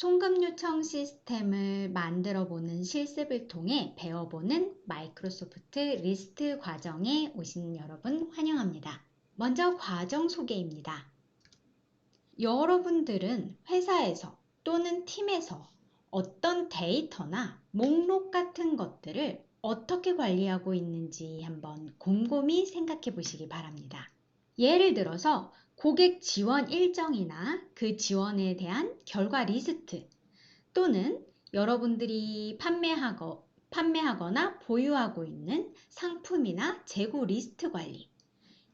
송금 요청 시스템을 만들어 보는 실습을 통해 배워보는 마이크로소프트 리스트 과정에 오신 여러분 환영합니다. 먼저 과정 소개입니다. 여러분들은 회사에서 또는 팀에서 어떤 데이터나 목록 같은 것들을 어떻게 관리하고 있는지 한번 곰곰이 생각해 보시기 바랍니다. 예를 들어서 고객 지원 일정이나 그 지원에 대한 결과 리스트 또는 여러분들이 판매하거, 판매하거나 보유하고 있는 상품이나 재고 리스트 관리,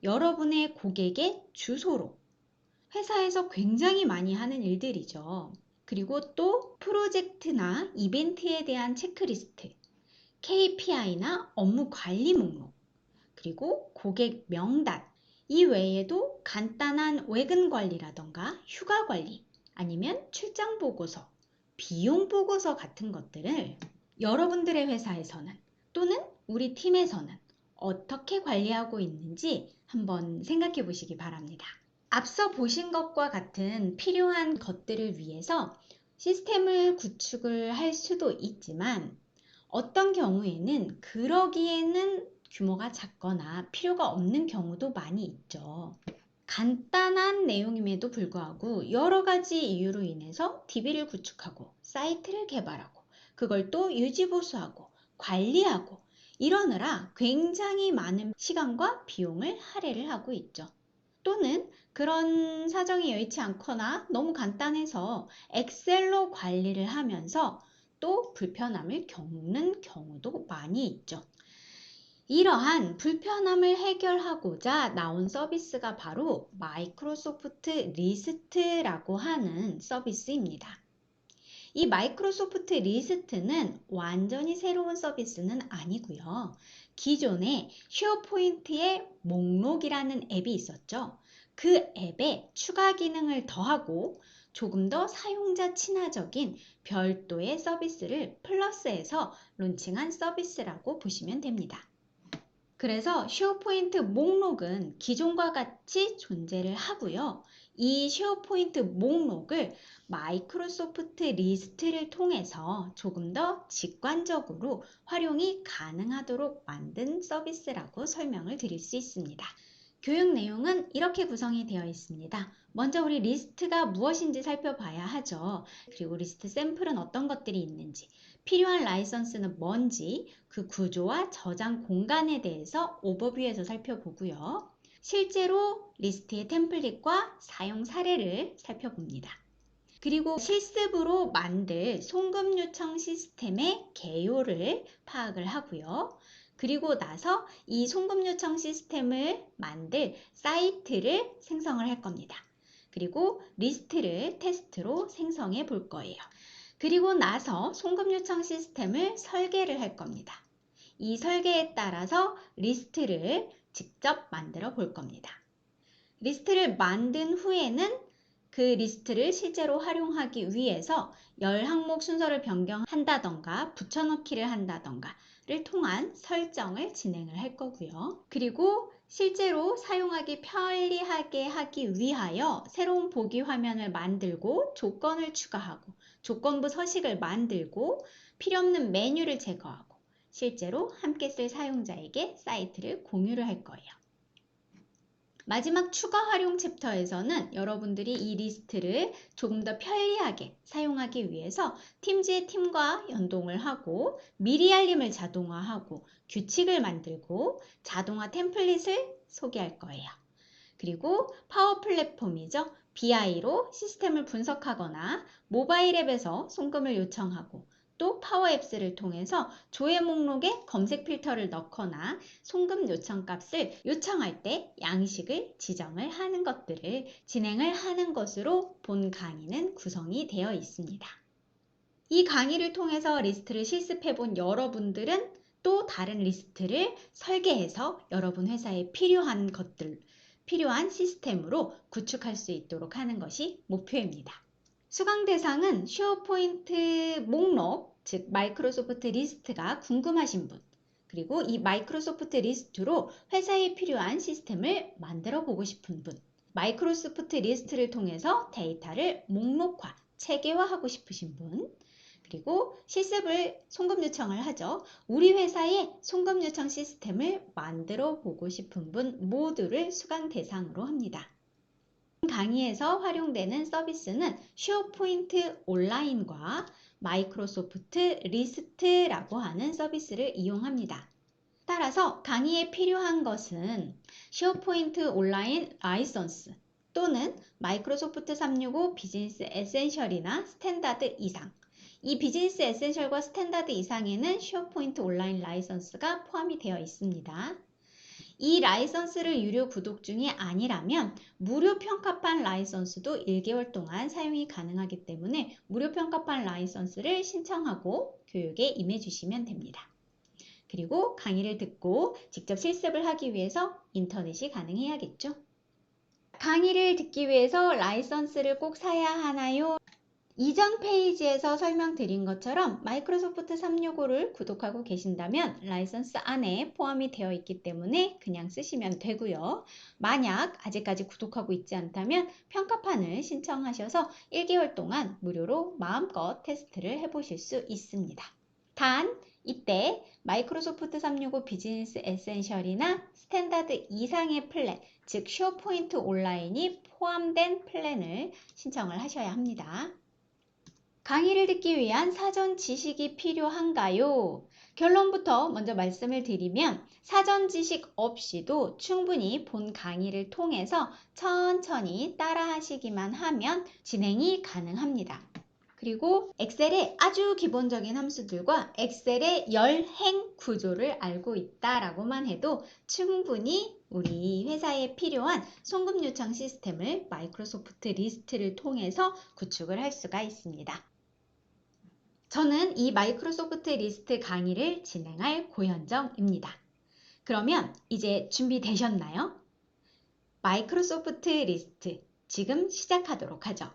여러분의 고객의 주소로 회사에서 굉장히 많이 하는 일들이죠. 그리고 또 프로젝트나 이벤트에 대한 체크리스트, KPI나 업무 관리 목록, 그리고 고객 명단, 이 외에도 간단한 외근 관리라던가 휴가 관리, 아니면 출장 보고서, 비용 보고서 같은 것들을 여러분들의 회사에서는 또는 우리 팀에서는 어떻게 관리하고 있는지 한번 생각해 보시기 바랍니다. 앞서 보신 것과 같은 필요한 것들을 위해서 시스템을 구축을 할 수도 있지만 어떤 경우에는 그러기에는 규모가 작거나 필요가 없는 경우도 많이 있죠. 간단한 내용임에도 불구하고 여러 가지 이유로 인해서 DB를 구축하고 사이트를 개발하고 그걸 또 유지보수하고 관리하고 이러느라 굉장히 많은 시간과 비용을 할애를 하고 있죠. 또는 그런 사정이 여의치 않거나 너무 간단해서 엑셀로 관리를 하면서 또 불편함을 겪는 경우도 많이 있죠. 이러한 불편함을 해결하고자 나온 서비스가 바로 마이크로소프트 리스트라고 하는 서비스입니다. 이 마이크로소프트 리스트는 완전히 새로운 서비스는 아니고요. 기존에 쉐어포인트의 목록이라는 앱이 있었죠. 그 앱에 추가 기능을 더하고 조금 더 사용자 친화적인 별도의 서비스를 플러스해서 론칭한 서비스라고 보시면 됩니다. 그래서 쉐어포인트 목록은 기존과 같이 존재를 하고요. 이 쉐어포인트 목록을 마이크로소프트 리스트를 통해서 조금 더 직관적으로 활용이 가능하도록 만든 서비스라고 설명을 드릴 수 있습니다. 교육 내용은 이렇게 구성이 되어 있습니다. 먼저 우리 리스트가 무엇인지 살펴봐야 하죠. 그리고 리스트 샘플은 어떤 것들이 있는지, 필요한 라이선스는 뭔지, 그 구조와 저장 공간에 대해서 오버뷰에서 살펴보고요. 실제로 리스트의 템플릿과 사용 사례를 살펴봅니다. 그리고 실습으로 만들 송금 요청 시스템의 개요를 파악을 하고요. 그리고 나서 이 송금 요청 시스템을 만들 사이트를 생성을 할 겁니다. 그리고 리스트를 테스트로 생성해 볼 거예요. 그리고 나서 송금 요청 시스템을 설계를 할 겁니다. 이 설계에 따라서 리스트를 직접 만들어 볼 겁니다. 리스트를 만든 후에는 그 리스트를 실제로 활용하기 위해서 열 항목 순서를 변경한다던가 붙여넣기를 한다던가를 통한 설정을 진행을 할 거고요. 그리고 실제로 사용하기 편리하게 하기 위하여 새로운 보기 화면을 만들고 조건을 추가하고 조건부 서식을 만들고 필요없는 메뉴를 제거하고 실제로 함께 쓸 사용자에게 사이트를 공유를 할 거예요. 마지막 추가 활용 챕터에서는 여러분들이 이 리스트를 조금 더 편리하게 사용하기 위해서 팀즈의 팀과 연동을 하고 미리 알림을 자동화하고 규칙을 만들고 자동화 템플릿을 소개할 거예요. 그리고 파워 플랫폼이죠. BI로 시스템을 분석하거나 모바일 앱에서 송금을 요청하고 또 파워앱스를 통해서 조회 목록에 검색 필터를 넣거나 송금 요청 값을 요청할 때 양식을 지정을 하는 것들을 진행을 하는 것으로 본 강의는 구성이 되어 있습니다. 이 강의를 통해서 리스트를 실습해 본 여러분들은 또 다른 리스트를 설계해서 여러분 회사에 필요한 것들, 필요한 시스템으로 구축할 수 있도록 하는 것이 목표입니다. 수강 대상은 쉐어포인트 목록, 즉 마이크로소프트 리스트가 궁금하신 분, 그리고 이 마이크로소프트 리스트로 회사에 필요한 시스템을 만들어 보고 싶은 분, 마이크로소프트 리스트를 통해서 데이터를 목록화, 체계화하고 싶으신 분, 그리고 실습을 송금 요청을 하죠. 우리 회사의 송금 요청 시스템을 만들어 보고 싶은 분 모두를 수강 대상으로 합니다. 강의에서 활용되는 서비스는 쉐어포인트 온라인과 마이크로소프트 리스트라고 하는 서비스를 이용합니다. 따라서 강의에 필요한 것은 쉐어포인트 온라인 라이선스 또는 마이크로소프트 365 비즈니스 에센셜이나 스탠다드 이상 이 비즈니스 에센셜과 스탠다드 이상에는 쉐어포인트 온라인 라이선스가 포함이 되어 있습니다. 이 라이선스를 유료 구독 중이 아니라면 무료 평가판 라이선스도 1개월 동안 사용이 가능하기 때문에 무료 평가판 라이선스를 신청하고 교육에 임해 주시면 됩니다. 그리고 강의를 듣고 직접 실습을 하기 위해서 인터넷이 가능해야겠죠. 강의를 듣기 위해서 라이선스를 꼭 사야 하나요? 이전 페이지에서 설명드린 것처럼 마이크로소프트 365를 구독하고 계신다면 라이선스 안에 포함이 되어 있기 때문에 그냥 쓰시면 되고요. 만약 아직까지 구독하고 있지 않다면 평가판을 신청하셔서 1개월 동안 무료로 마음껏 테스트를 해보실 수 있습니다. 단 이때 마이크로소프트 365 비즈니스 에센셜이나 스탠다드 이상의 플랜, 즉 쇼포인트 온라인이 포함된 플랜을 신청을 하셔야 합니다. 강의를 듣기 위한 사전 지식이 필요한가요? 결론부터 먼저 말씀을 드리면 사전 지식 없이도 충분히 본 강의를 통해서 천천히 따라 하시기만 하면 진행이 가능합니다. 그리고 엑셀의 아주 기본적인 함수들과 엑셀의 열행 구조를 알고 있다라고만 해도 충분히 우리 회사에 필요한 송금 요청 시스템을 마이크로소프트 리스트를 통해서 구축을 할 수가 있습니다. 저는 이 마이크로소프트 리스트 강의를 진행할 고현정입니다. 그러면 이제 준비되셨나요? 마이크로소프트 리스트 지금 시작하도록 하죠.